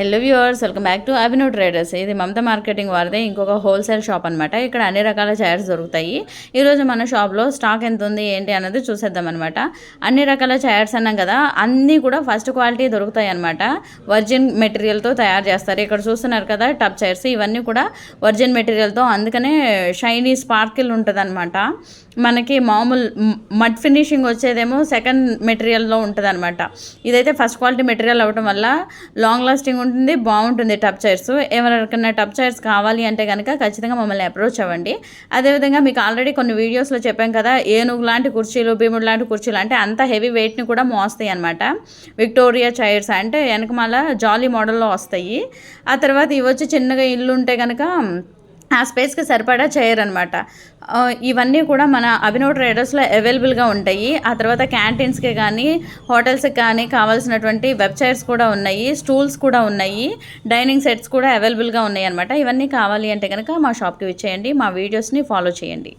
Hello viewers welcome back to Abhinav traders ఇది Mamata marketing వారిదే ఇంకొక హోల్సేల్ షాప్ అనమాట ఇక్కడ అన్ని రకాల చైర్స్ దొరుకుతాయి. ఈరోజు మన షాప్లో స్టాక్ ఎంత ఉంది ఏంటి అన్నది చూసేద్దాం అనమాట అన్ని రకాల చైర్స్ అన్నాం కదా అన్నీ కూడా ఫస్ట్ క్వాలిటీ దొరుకుతాయి అనమాట వర్జిన్ మెటీరియల్తో తయారు చేస్తారు. ఇక్కడ చూస్తున్నారు కదా టప్ చైర్స్ ఇవన్నీ కూడా వర్జిన్ మెటీరియల్తో అందుకనే షైనీ స్పార్కిల్ ఉంటుంది అనమాట మనకి మామూలు మడ్ ఫినిషింగ్ వచ్చేదేమో సెకండ్ మెటీరియల్లో ఉంటుంది అనమాట ఇదైతే ఫస్ట్ క్వాలిటీ మెటీరియల్ అవ్వటం వల్ల లాంగ్ లాస్టింగ్ ఉంటుంది బాగుంటుంది టప్ చైర్స్. ఎవరికైనా టప్ చైర్స్ కావాలి అంటే కనుక ఖచ్చితంగా మమ్మల్ని అప్రోచ్ అవ్వండి. అదేవిధంగా మీకు ఆల్రెడీ కొన్ని వీడియోస్లో చెప్పాం కదా ఏనుగు లాంటి కుర్చీలు భీముడు లాంటి కుర్చీలు అంటే అంత హెవీ వెయిట్ని కూడా మోస్తాయి అనమాట విక్టోరియా చైర్స్ అంటే వెనకమాల జాలీ మోడల్లో వస్తాయి. ఆ తర్వాత ఇవి వచ్చి చిన్నగా ఇల్లు ఉంటే కనుక ఆ స్పేస్కి సరిపడా చేయరనమాట ఇవన్నీ కూడా మన అభినవ్ ట్రేడర్స్లో అవైలబుల్గా ఉంటాయి. ఆ తర్వాత క్యాంటీన్స్కి కానీ హోటల్స్కి కానీ కావాల్సినటువంటి వెబ్సైట్స్ కూడా ఉన్నాయి స్టూల్స్ కూడా ఉన్నాయి డైనింగ్ సెట్స్ కూడా అవైలబుల్గా ఉన్నాయి అనమాట ఇవన్నీ కావాలి అంటే కనుక మా షాప్కి విచ్చేయండి మా వీడియోస్ని ఫాలో చేయండి.